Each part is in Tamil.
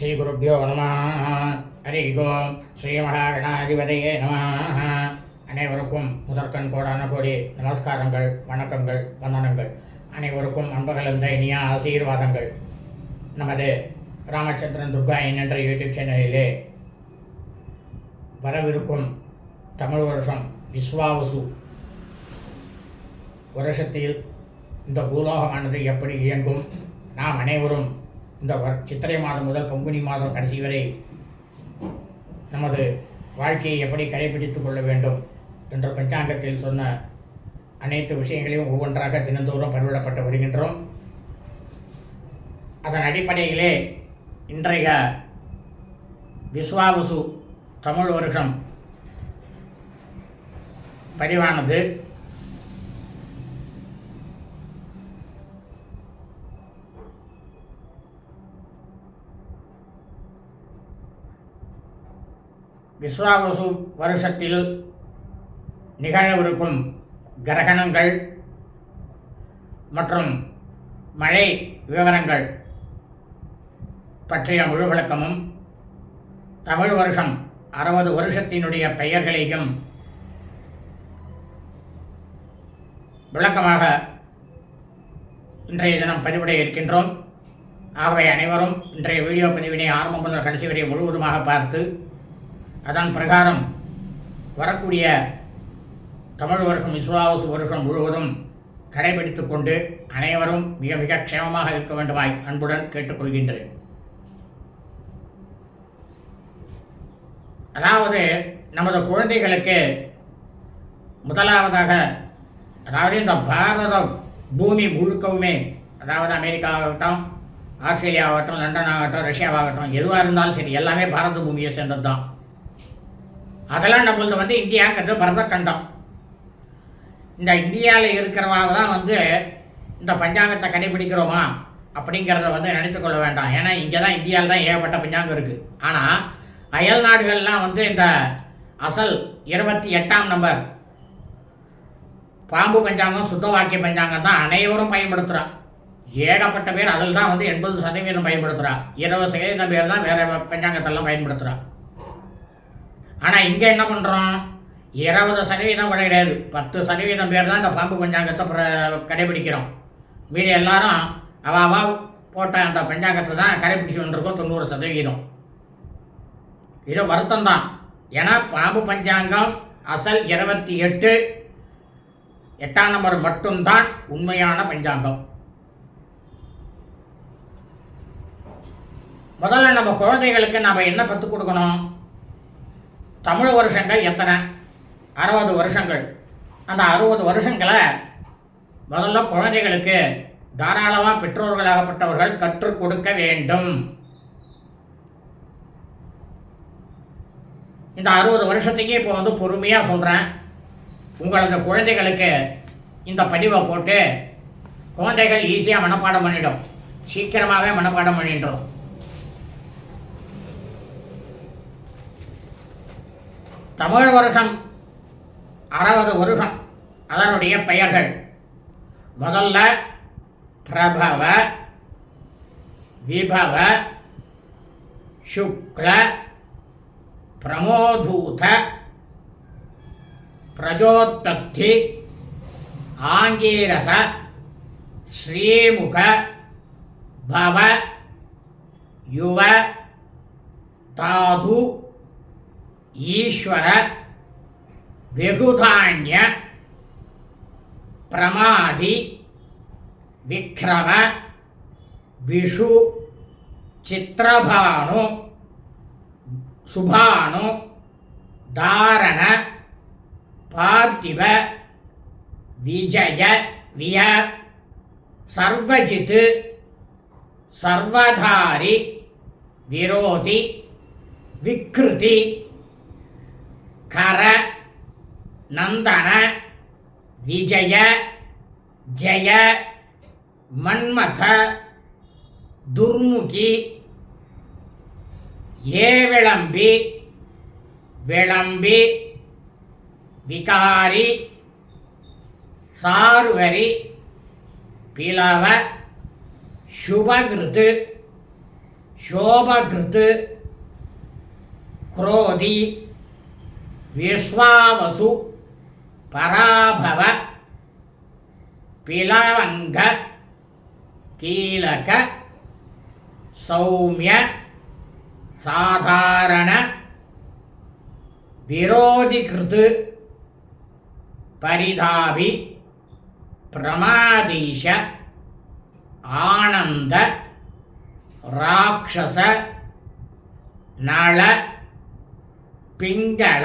ஸ்ரீகுருப்போ நம. ஹரி ஓம் ஸ்ரீ மகாகணாதிபதியே நம. அனைவருக்கும் முதற்கண் கோடான கோடி நமஸ்காரங்கள் வணக்கங்கள் வந்தனங்கள். அனைவருக்கும் அன்பகலந்த இனிய ஆசீர்வாதங்கள். நமது ராமச்சந்திரன் துர்கா என்ற யூடியூப் சேனலிலே வரவிருக்கும் தமிழ் வருஷம் விஸ்வாவசு. வருஷத்தில் இந்த பூலோகமானது எப்படி இயங்கும்? நாம் அனைவரும் இந்த வர் சித்திரை மாதம் முதல் பங்குனி மாதம் கடைசி வரை நமது வாழ்க்கையை எப்படி கடைபிடித்து கொள்ள வேண்டும் என்ற பஞ்சாங்கத்தில் சொன்ன அனைத்து விஷயங்களையும் ஒவ்வொன்றாக தினந்தோறும் பதிவிடப்பட்டு வருகின்றோம். அதன் அடிப்படையிலே இன்றைய விஸ்வாவசு தமிழ் வருஷம் பதிவானது. விஸ்வாவசு வருஷத்தில் நிகழவிருக்கும் கிரகணங்கள் மற்றும் மழை விவரங்கள் பற்றிய முழு விளக்கமும் தமிழ் வருஷம் அறுபது வருஷத்தினுடைய பெயர்களையும் விளக்கமாக இன்றைய தினம் பதிவிட இருக்கின்றோம். ஆகவே அனைவரும் இன்றைய வீடியோ பதிவினை ஆரம்பம் முதல் கடைசி வரை முழுவதுமாக பார்த்து அதன் பிரகாரம். வரக்கூடிய தமிழ் வருஷம் விசுவாவசு வருஷம் முழுவதும் கடைபிடித்து கொண்டு அனைவரும் மிக மிக க்ஷேமமாக இருக்க வேண்டுமாய் அன்புடன் கேட்டுக்கொள்கின்றேன். அதாவது நமது குழந்தைகளுக்கு முதலாவதாக அதாவது இந்த பாரத பூமி முழுக்கவுமே அதாவது அமெரிக்காவாகட்டும் ஆஸ்திரேலியாவாகட்டும் லண்டன் ஆகட்டும் ரஷ்யாவாகட்டும் எதுவாக இருந்தாலும் சரி எல்லாமே பாரத பூமியை சேர்ந்தது தான் அதெல்லாம் நம்மளது வந்து இந்தியாங்கிறது பரத கண்டம் இந்த இந்தியாவில் இருக்கிறவாக தான் வந்து இந்த பஞ்சாங்கத்தை கடைபிடிக்கிறோமா அப்படிங்கிறத வந்து நினைத்து கொள்ள வேண்டாம். ஏன்னா இங்கே தான் இந்தியாவில் தான் ஏகப்பட்ட பஞ்சாங்கம் இருக்குது ஆனால் அயல் நாடுகள்லாம் வந்து இந்த அசல் இருபத்தி எட்டாம் நம்பர். பாம்பு பஞ்சாங்கம் சுத்த வாக்கிய பஞ்சாங்கம் தான் அனைவரும் பயன்படுத்துகிறா ஏகப்பட்ட பேர் அதில் தான் வந்து எண்பது சதவீதம் பயன்படுத்துகிறா இருபது சதவீதம் பேர் தான் வேறு பஞ்சாங்கத்தெல்லாம் பயன்படுத்துகிறா ஆனால் இங்கே என்ன பண்ணுறோம் இருபது சதவீதம் கூட கிடையாது. பத்து சதவீதம் பேர் தான் இந்த பாம்பு பஞ்சாங்கத்தை பிற கடைபிடிக்கிறோம். மீதி எல்லாரும் அவாவா போட்ட அந்த பஞ்சாங்கத்தை தான் கடைபிடிச்சு வந்துருக்கோம் தொண்ணூறு சதவீதம். இது வருத்தம் தான். ஏன்னா பாம்பு பஞ்சாங்கம் அசல் இருபத்தி எட்டு எட்டாம் நம்பர் மட்டும்தான் உண்மையான பஞ்சாங்கம். முதல்ல நம்ம குழந்தைகளுக்கு நாம் என்ன கற்றுக் கொடுக்கணும்? தமிழ் வருஷங்கள் எத்தனை? அறுபது வருஷங்கள். அந்த அறுபது வருஷங்களை முதல்ல குழந்தைகளுக்கு தாராளமாக பெற்றோர்களாகப்பட்டவர்கள் கற்றுக் கொடுக்க வேண்டும். இந்த அறுபது வருஷத்துக்கே இப்போ வந்து பொறுமையாக சொல்கிறேன் உங்களது குழந்தைகளுக்கு இந்த பதிவை போட்டு குழந்தைகள் ஈஸியாக மனப்பாடம் பண்ணிடும். சீக்கிரமாகவே மனப்பாடம் பண்ணிடுறோம். தமிழ் வருஷம் அறுபது வருஷம் அதனுடைய பெயர்கள். முதல்ல பிரபவ விபவ சுக்ல பிரமோதூத பிரஜோத்பத்தி ஆங்கீரச ஸ்ரீமுக பவ யுவ தாது ஈஸ்வர வெகுதான்ய பிரமாதி விக்ரம விஷு சித்திரபானு சுபானு தாரண பார்த்திவ விஜய விய சர்வஜித் சர்வதாரி விரோதி விக்ருதி கர நந்தன விஜய ஜெய மன்மத துர்முகி ஏவிளம்பி விளம்பி விகாரி சார்வரி பிளவ சுபகிருது சோபகிருது குரோதி विश्वावसु पराभव पिलावङ्ग कीलक सौम्य साधारण विरोधिकृत् परिधाभि प्रमादीश आनन्द राक्षस नळ பிங்கள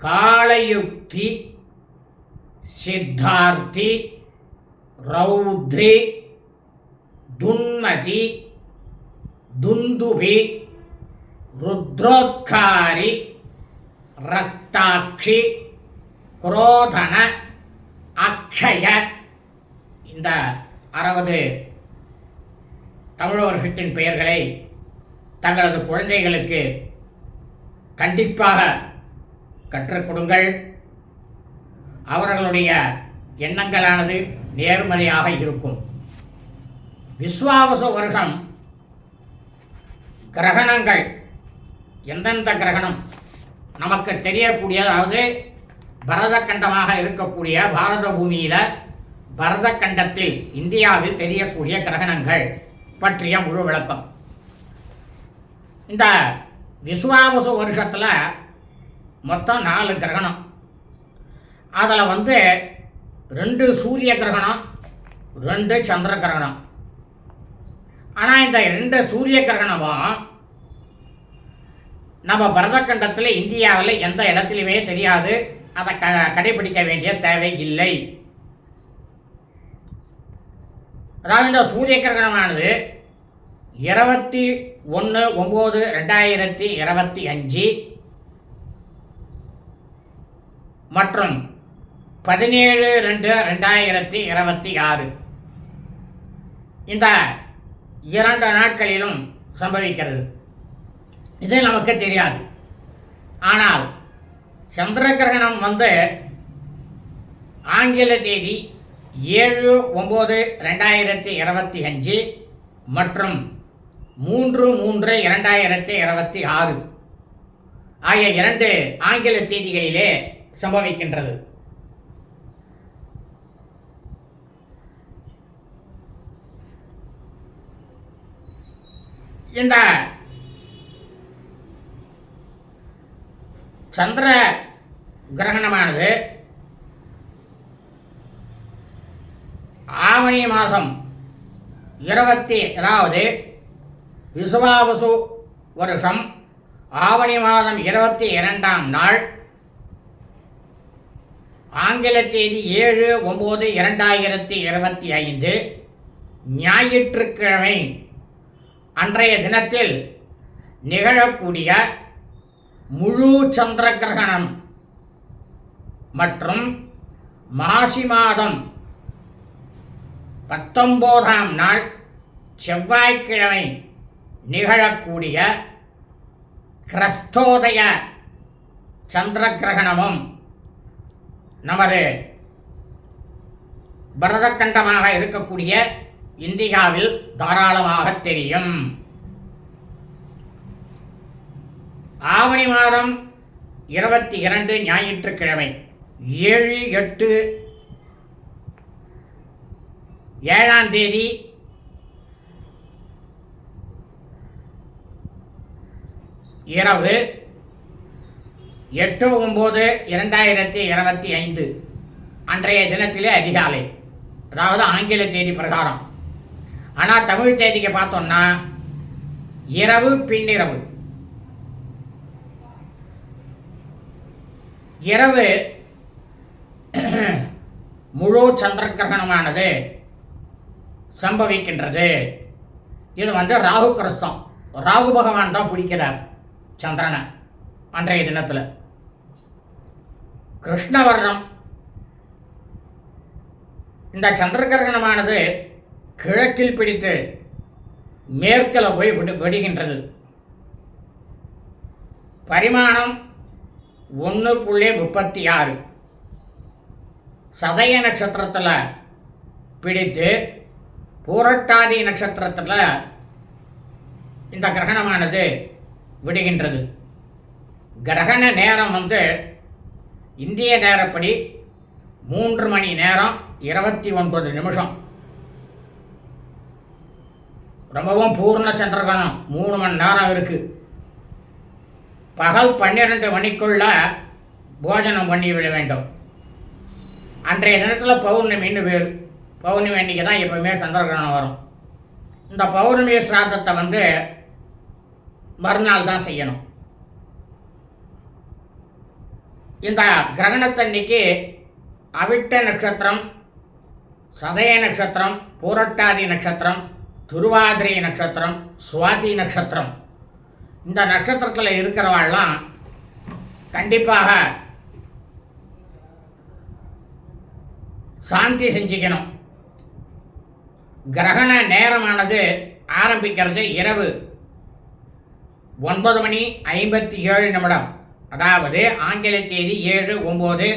காளயுக்தி சித்தார்த்தி ரௌத்ரி துன்மதி துந்துபி ருத்ரோத்காரி ரக்தாட்சி குரோதன அக்ஷய இந்த அறுபது தமிழ் வருஷத்தின் பெயர்களை தங்களது குழந்தைகளுக்கு கண்டிப்பாக கற்றுக் கொடுங்கள். அவர்களுடைய எண்ணங்களானது நேர்மறையாக இருக்கும். விஸ்வாவச வருஷம் கிரகணங்கள் எந்தெந்த கிரகணம் நமக்கு தெரியக்கூடிய அதாவது பரதக்கண்டமாக இருக்கக்கூடிய பாரத பூமியில் பரதக்கண்டத்தில் இந்தியாவில் தெரியக்கூடிய கிரகணங்கள் பற்றிய முழு விளக்கம். இந்த விஸ்வாவசு வருஷத்தில் மொத்தம் நாலு கிரகணம். அதில் வந்து ரெண்டு சூரிய கிரகணம் ரெண்டு சந்திர கிரகணம். ஆனால் இந்த ரெண்டு சூரிய கிரகணமும் நம்ம பரதக்கண்டத்தில் இந்தியாவில் எந்த இடத்துலையுமே தெரியாது. அதை க கடைபிடிக்க வேண்டிய தேவை இல்லை. அதாவது இந்த சூரிய கிரகணமானது இருபத்தி ஒன்று ஒம்பது ரெண்டாயிரத்தி இருபத்தி அஞ்சு மற்றும் பதினேழு ரெண்டு ரெண்டாயிரத்தி இருபத்தி ஆறு. இந்த இரண்டு நாட்களிலும் சம்பவிக்கிறது. இது நமக்கு தெரியாது. ஆனால் சந்திர கிரகணம் வந்து ஆங்கில தேதி ஏழு ஒம்பது ரெண்டாயிரத்தி இருபத்தி அஞ்சு மற்றும் மூன்று மூன்று இரண்டாயிரத்தி இருபத்தி ஆறு. ஆகிய இரண்டு ஆங்கில தேதிகளிலே சம்பவிக்கின்றது. இந்த சந்திர கிரகணமானது ஆவணி மாதம் இருபத்தி அதாவது விசுவாவசு வருஷம் ஆவணி மாதம் இருபத்தி இரண்டாம் நாள். ஆங்கில தேதி ஏழு ஒம்பது இரண்டாயிரத்தி இருபத்தி ஐந்து. ஞாயிற்றுக்கிழமை. அன்றைய தினத்தில் நிகழக்கூடிய முழு சந்திர கிரகணம் மற்றும் மாசி மாதம் பத்தொம்போதாம் நாள் செவ்வாய்க்கிழமை நிகழக்கூடிய கிரஸ்தோதய சந்திர கிரகணமும் நமது பரதக்கண்டமாக இருக்கக்கூடிய இந்தியாவில் தாராளமாக தெரியும். ஆவணி மாதம் இருபத்தி இரண்டு ஞாயிற்றுக்கிழமை ஏழு எட்டு ஏழாம் தேதி இரவு எட்டு ஒம்பது இரண்டாயிரத்தி இருபத்தி ஐந்து அன்றைய தினத்திலே அதிகாலை. அதாவது ஆங்கில தேதி பிரகாரம். ஆனால் தமிழ் தேதிக்கு பார்த்தோம்னா இரவு பின்னிரவு. இரவு முழு சந்திர கிரகணமானது சம்பவிக்கின்றது. இது வந்து ராகு கிறிஸ்தம் ராகு பகவான் தான் பிடிக்கிறார். சந்திரனை அன்றைய தினத்தில். கிருஷ்ணவர்ணம். இந்த சந்திர கிரகணமானது கிழக்கில் பிடித்து மேற்கில் போய் விடு விடுகின்றது. பரிமாணம் ஒன்று புள்ளி முப்பத்தி ஆறு. சதய நட்சத்திரத்தில் பிடித்து பூரட்டாதி நட்சத்திரத்தில் இந்த கிரகணமானது விடுகின்றது. கிரகண நேரம் வந்து இந்திய நேரப்படி மூன்று மணி நேரம் இருபத்தி ஒன்பது நிமிஷம். ரொம்பவும் பூர்ண சந்திரகணம் மூணு மணி நேரம் இருக்குது பகல் பன்னிரெண்டு மணிக்குள்ள போஜனம் பண்ணி விட வேண்டும். அன்றைய தினத்தில் பௌர்ணமின்னு பேர் பௌர்ணமி அன்றைக்கி தான் எப்போவுமே சந்திரகிரகணம் வரும். இந்த பௌர்ணமி சிராதத்தை வந்து மறுநாள் தான் செய்யணும். இந்த கிரகணத்தன்னைக்கு அவிட்ட நட்சத்திரம் சதய நட்சத்திரம் பூரட்டாதி நட்சத்திரம் துருவாதிரை நட்சத்திரம் சுவாதி நட்சத்திரம். இந்த நட்சத்திரத்தில் இருக்கிறவாள்லாம் கண்டிப்பாக சாந்தி செஞ்சுக்கணும். கிரகண நேரமானது ஆரம்பிக்கிறது இரவு. ஒன்பது மணி ஐம்பத்தி ஏழு நிமிடம். அதாவது ஆங்கில தேதி ஏழு ஒம்பது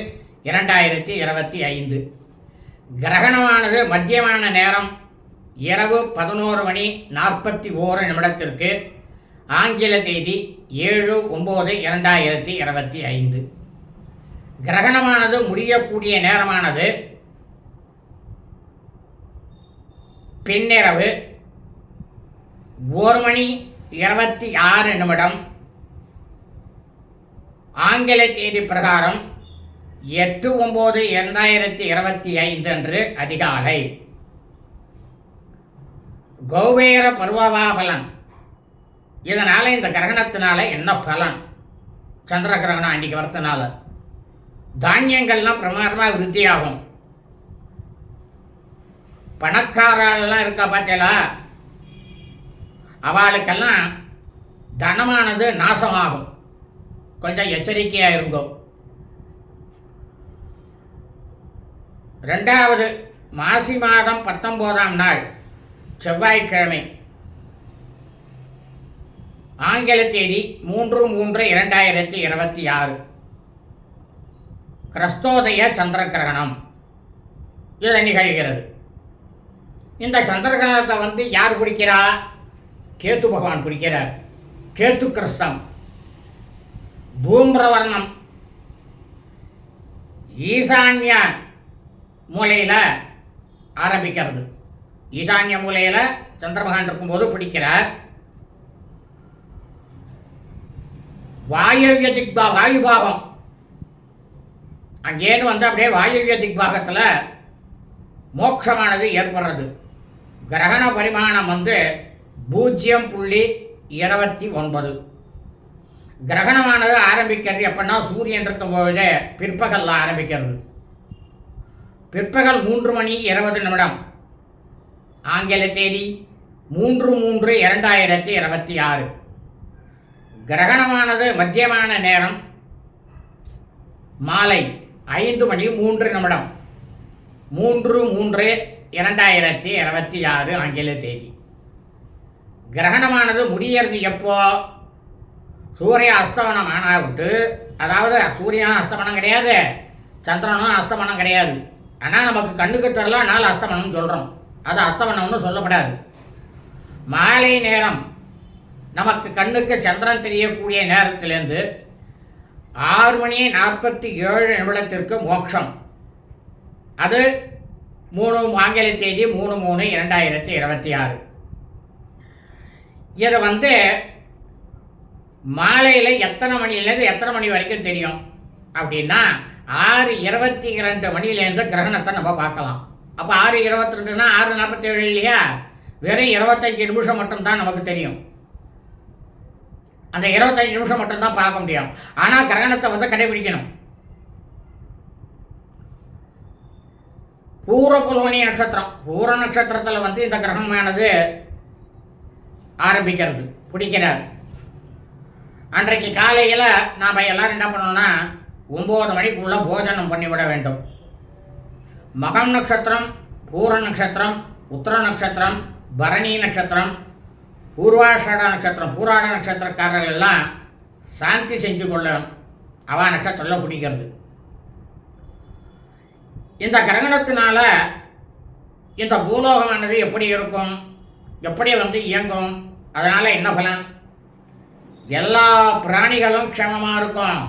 இரண்டாயிரத்தி இருபத்தி ஐந்து. கிரகணமானது மத்தியமான நேரம் இரவு பதினோரு மணி நாற்பத்தி ஓரு நிமிடத்திற்கு. ஆங்கில தேதி ஏழு ஒம்பது இரண்டாயிரத்தி இருபத்தி ஐந்து. கிரகணமானது முடியக்கூடிய நேரமானது பின்னிரவு ஒரு மணி இருபத்தி ஆறு நிமிடம். ஆங்கில தேதி பிரகாரம் எட்டு ஒம்பது இரண்டாயிரத்தி இருபத்தி ஐந்து அன்று அதிகாலை. கௌபேர பருவவா பலன். இதனால் இந்த கிரகணத்தினால என்ன பலன்? சந்திர கிரகணம் அன்றைக்கி வரத்தினால. தானியங்கள்லாம் பிரமாதமாக விருத்தியாகும். பணக்காரெல்லாம் இருக்கா பார்த்தீங்களா அவளுக்கெல்லாம் தனமானது நாசமாகும். கொஞ்சம் எச்சரிக்கையாக இருந்தோம் ரெண்டாவது மாசி மாதம் பத்தொம்போதாம் நாள் செவ்வாய்க்கிழமை. ஆங்கில தேதி மூன்று மூன்று இரண்டாயிரத்தி இருபத்தி ஆறு. கிறிஸ்தோதய சந்திர கிரகணம் இது நிகழ்கிறது. இந்த சந்திர கிரகணத்தை வந்து யார் பிடிக்கிறா கேத்து பகவான் பிடிக்கிறார். கேத்து கிறிஸ்தம் பூம்பிரவர்ணம் ஈசான்ய மூலையில் ஆரம்பிக்கிறது. ஈசான்ய மூலையில் சந்திரமகான் இருக்கும்போது பிடிக்கிறார். வாயவ்ய திக்பா வாயுபாகம். அங்கேன்னு வந்து அப்படியே வாயுவிய திக்பாகத்தில் மோட்சமானது ஏற்படுறது. கிரகண பரிமாணம் வந்து பூஜ்ஜியம் புள்ளி இருபத்தி ஒன்பது. கிரகணமானது ஆரம்பிக்கிறது எப்படின்னா சூரியன் இருக்கும்பொழுது பிற்பகலில் ஆரம்பிக்கிறது. பிற்பகல் மூன்று மணி இருபது நிமிடம். ஆங்கில தேதி மூன்று மூன்று இரண்டாயிரத்தி இருபத்தி ஆறு. கிரகணமானது மத்தியமான நேரம் மாலை ஐந்து மணி மூன்று நிமிடம். மூன்று மூன்று இரண்டாயிரத்தி இருபத்தி ஆறு ஆங்கில தேதி. கிரகணமானது முடியறது எப்போ? சூரிய அஸ்தமனம் ஆனாவிட்டு அதாவது சூரியன் அஸ்தமனம் கிடையாது. சந்திரனும் அஸ்தமனம் கிடையாது. ஆனால் நமக்கு கண்ணுக்கு தெரில நாள் அஸ்தமனம்னு சொல்கிறோம் அது அஸ்தமனம்னு சொல்லப்படாது. மாலை நேரம். நமக்கு கண்ணுக்கு சந்திரன் தெரியக்கூடிய நேரத்திலேருந்து ஆறு மணி நாற்பத்தி ஏழு நிமிடத்திற்கு மோட்சம் அது மூணு ஆங்கில தேதி மூணு மூணு இரண்டாயிரத்தி இருபத்தி ஆறு. இதை வந்து மாலையில் எத்தனை மணிலேருந்து எத்தனை மணி வரைக்கும் தெரியும்? அப்படின்னா ஆறு இருபத்தி இரண்டு மணிலேருந்து கிரகணத்தை நம்ம பார்க்கலாம். அப்போ ஆறு இருபத்தி ரெண்டுனா ஆறு நாற்பத்தேழு இல்லையா? வெறும் இருபத்தஞ்சி நிமிஷம் மட்டும்தான் நமக்கு தெரியும். அந்த இருபத்தஞ்சி நிமிஷம் மட்டும்தான் பார்க்க முடியும். ஆனால் கிரகணத்தை வந்து கடைபிடிக்கணும். பூர புல்வனி நட்சத்திரம். பூர நட்சத்திரத்தில் வந்து இந்த கிரகமானது ஆரம்பிக்கிறது பிடிக்கிறார். அன்றைக்கு காலையில் நாம் எல்லாரும் என்ன பண்ணோம்னா ஒம்பது மணிக்குள்ளே போஜனம் பண்ணிவிட வேண்டும். மகம் நட்சத்திரம் பூர நட்சத்திரம் உத்தர நட்சத்திரம் பரணி நட்சத்திரம் பூர்வாஷட நட்சத்திரம் பூராட நட்சத்திரக்காரர்கள் எல்லாம் சாந்தி செஞ்சு கொள்ளணும். அவா நட்சத்திரம்லாம் பிடிக்கிறது. இந்த கிரகணத்தினால இந்த பூலோகமானது எப்படி இருக்கும்? எப்படி வந்து இயங்கும்? அதனால் என்ன பலன்? எல்லா பிராணிகளும் க்ஷமமாக இருக்கும்.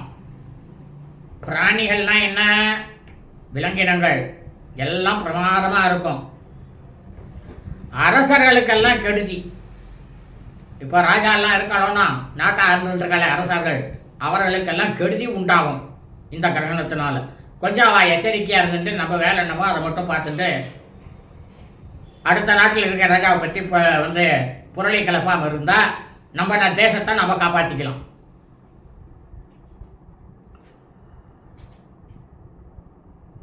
பிராணிகள்னால் என்ன? விலங்கினங்கள். எல்லாம் பிரமாதமாக இருக்கும். அரசர்களுக்கெல்லாம் கெடுதி. இப்போ ராஜாலாம் இருக்காளோன்னா நாட்டை ஆண்டுருக்காளே அரசர்கள். அவர்களுக்கெல்லாம் கெடுதி உண்டாகும் இந்த கிரகணத்தினால. கொஞ்சம் அவள் எச்சரிக்கையாக இருந்துட்டு நம்ம வேலை என்னமோ அதை மட்டும் பார்த்துட்டு அடுத்த நாட்டில் இருக்கிற ராஜாவை பற்றி இப்போ வந்து புரளி கலப்பாமல் இருந்தால் நம்ம தேசத்தை நம்ம காப்பாற்றிக்கலாம்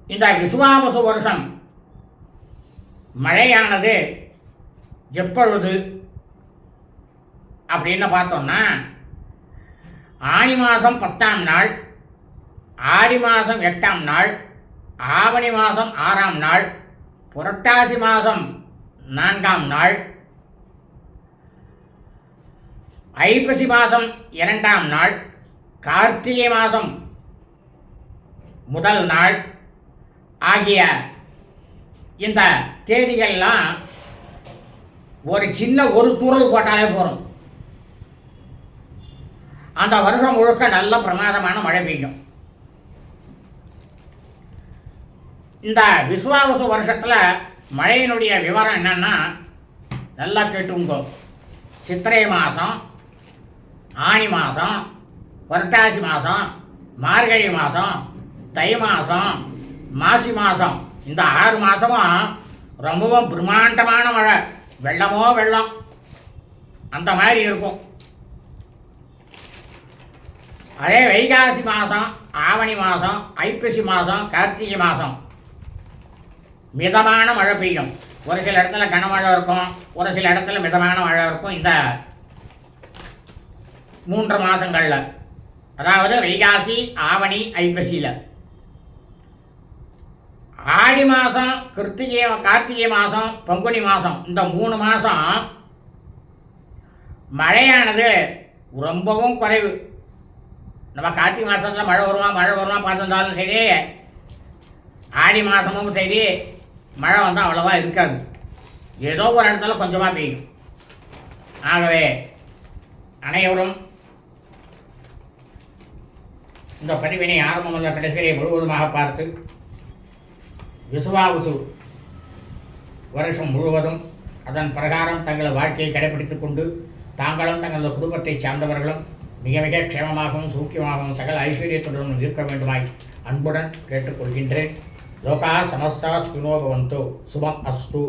இந்த விசுவாமசு வருஷம் மழையானது எப்பொழுது அப்படின்னு பார்த்தோம்னா ஆனி மாதம் பத்தாம் நாள் ஆடி மாதம் எட்டாம் நாள் ஆவணி மாதம் ஆறாம் நாள் புரட்டாசி மாதம் நான்காம் நாள் ஐப்பசி மாதம் இரண்டாம் நாள் கார்த்திகை மாதம் முதல் நாள் ஆகிய இந்த தேதிகள்லாம் ஒரு சின்ன ஒரு தூரல் போட்டாலே போதும். அந்த வருஷம் முழுக்க நல்ல பிரமாதமான மழை பெய்யும். இந்த விஸ்வாவசு வருஷத்தில் மழையினுடைய விவரம் என்னன்னா நல்லா கேட்டுங்கோ. சித்திரை மாதம் ஆனி மாதம் புரட்டாசி மாதம் மார்கழி மாதம் தை மாதம் மாசி மாதம் இந்த ஆறு மாதமும் ரொம்பவும் பிரம்மாண்டமான மழை. வெள்ளமோ வெள்ளம். அந்த மாதிரி இருக்கும். அதே வைகாசி மாதம் ஆவணி மாதம் ஐப்பசி மாதம் கார்த்திகை மாதம் மிதமான மழை பெய்யும். ஒரு சில இடத்துல கனமழை இருக்கும் ஒரு சில இடத்துல மிதமான மழை இருக்கும். இந்த மூன்று மாதங்களில். அதாவது வைகாசி ஆவணி ஐப்பசியில். ஆடி மாதம் கிருத்திகை கார்த்திகை மாதம் பங்குனி மாதம் இந்த மூணு மாதம் மழையானது ரொம்பவும் குறைவு. நம்ம கார்த்திகை மாதத்தில் மழை வருமா மழை வருமா பார்த்துருந்தாலும் சரி ஆடி மாதமும் சரி மழை வந்தால் அவ்வளோவா இருக்காது. ஏதோ ஒரு இடத்துல கொஞ்சமாக பெய்யும். ஆகவே அனைவரும் இந்த பதிவினை ஆரம்பம் முதல் கடைசி முழுவதுமாக பார்த்து விசுவாவுசு வருஷம் முழுவதும் அதன் பிரகாரம் தங்கள் வாழ்க்கையை கடைபிடித்துக் கொண்டு தாங்களும் தங்களது குடும்பத்தைச் சார்ந்தவர்களும் மிக மிக க்ஷேமமாகவும் சூக்கியமாகவும் சகல ஐஸ்வர்யத்துடனும் இருக்க வேண்டுமாய் அன்புடன் கேட்டுக்கொள்கின்றேன். லோகா சமஸ்தா சுனோபவந்தோ சுபம் அஸ்து.